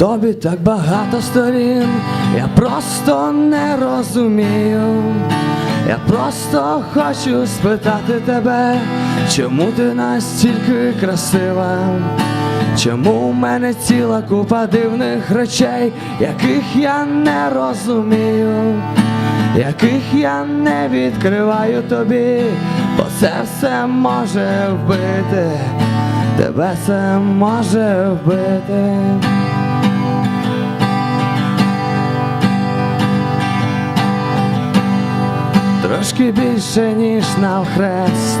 тобі так багато сторін, я просто не розумію. Я просто хочу спитати тебе, чому ти настільки красива? Чому у мене ціла купа дивних речей, яких я не розумію, яких я не відкриваю тобі, бо це все може вбити, тебе це може вбити. Трошки більше, ніж навхрест,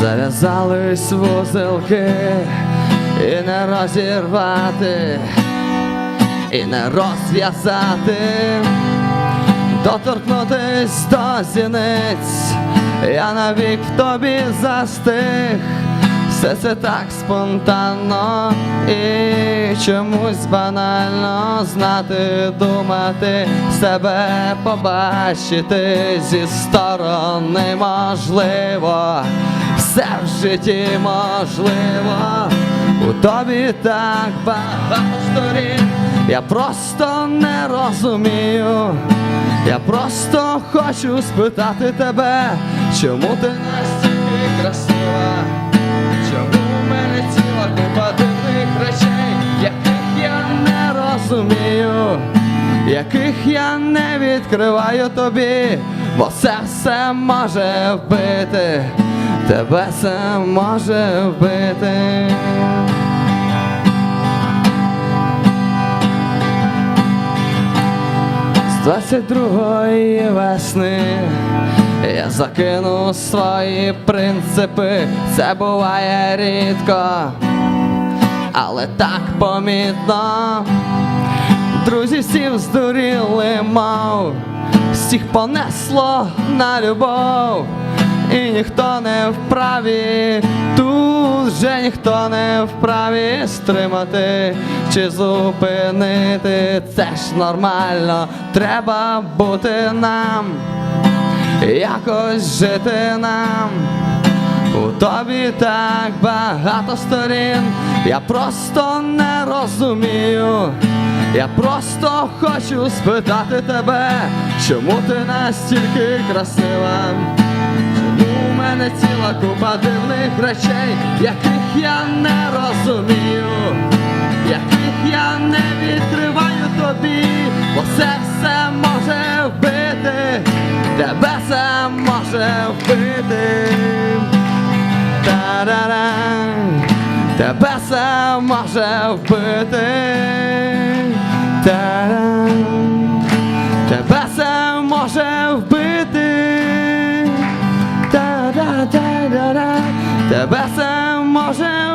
зав'язались вузелки і не розірвати, і не розв'язати, доторкнутись до зіниць, я навік в тобі застиг. Все це так спонтанно і чомусь банально знати, думати, себе побачити зі сторони можливо, все в житті можливо, у тобі так багато сторін, я просто не розумію. Я просто хочу спитати тебе, чому ти настільки красива? Не відкриваю тобі, бо це все може вбити, тебе це може вбити. З 22-ї весни я закину свої принципи, це буває рідко, але так помітно. Друзі всі здуріли, мов, всіх понесло на любов, і ніхто не вправі, тут вже ніхто не вправі стримати чи зупинити. Це ж нормально, треба бути нам, якось жити нам. У тобі так багато сторін, я просто не розумію. Я просто хочу спитати тебе, чому ти настільки красива? Чому у мене ціла купа дивних речей, яких я не розумію, яких я не відкриваю тобі, бо це все може вбити, тебе це може вбити. Та-ра-ра, тебе все може вбити. Та-да тебе все може вбити. Та-да-да-да-да тебе все може